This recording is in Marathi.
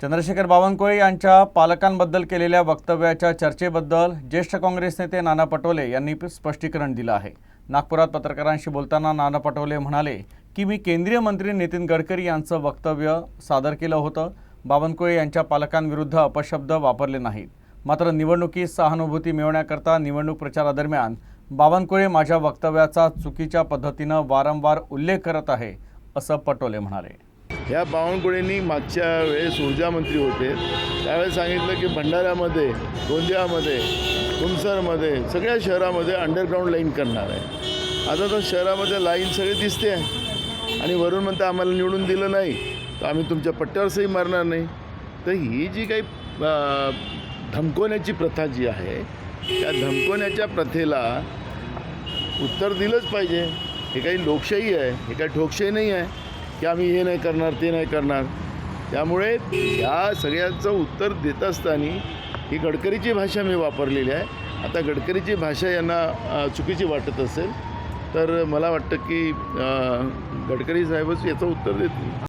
चंद्रशेखर बावनकुळे यांच्या पालकांबद्दल केलेल्या वक्तव्याच्या चर्चेबद्दल ज्येष्ठ काँग्रेस नेते नाना पटोले यांनी स्पष्टीकरण दिलं आहे. नागपुरात पत्रकारांशी बोलताना नाना पटोले म्हणाले की मी केंद्रीय मंत्री नितीन गडकरी यांचं वक्तव्य सादर केलं होतं. बावनकुळे यांच्या पालकांविरुद्ध अपशब्द वापरले नाहीत. मात्र निवडणुकीस सहानुभूती मिळवण्याकरता निवडणूक प्रचारादरम्यान बावनकुळे माझ्या वक्तव्याचा चुकीच्या पद्धतीनं वारंवार उल्लेख करत आहे असं पटोले म्हणाले. ह्या बावनकुळेंनी मागच्या वेळेस ऊर्जा मंत्री होते. त्यावेळेस सांगितलं की भंडाऱ्यामध्ये गोंदियामध्ये तुमसरमध्ये सगळ्या शहरामध्ये अंडरग्राऊंड लाईन करणार आहे. आता तर शहरामध्ये लाईन सगळी दिसते आहे. आणि वरून म्हणतं आम्हाला निवडून दिलं नाही. तर आम्ही तुमच्या पट्ट्यावर सही मारणार नाही. तर ही जी काही धमकवण्याची प्रथा जी आहे त्या धमकवण्याच्या प्रथेला उत्तर दिलंच पाहिजे. हे काही लोकशाही आहे हे काही ठोकशाही नाही आहे. की आम्ही हे नाही करणार ते नाही करणार. त्यामुळे या सगळ्याचं उत्तर देत असताना ही गडकरीची भाषा मी वापरलेली आहे. आता गडकरीची भाषा यांना चुकीची वाटत असेल तर मला वाटतं की गडकरी साहेबच याचं उत्तर देतील.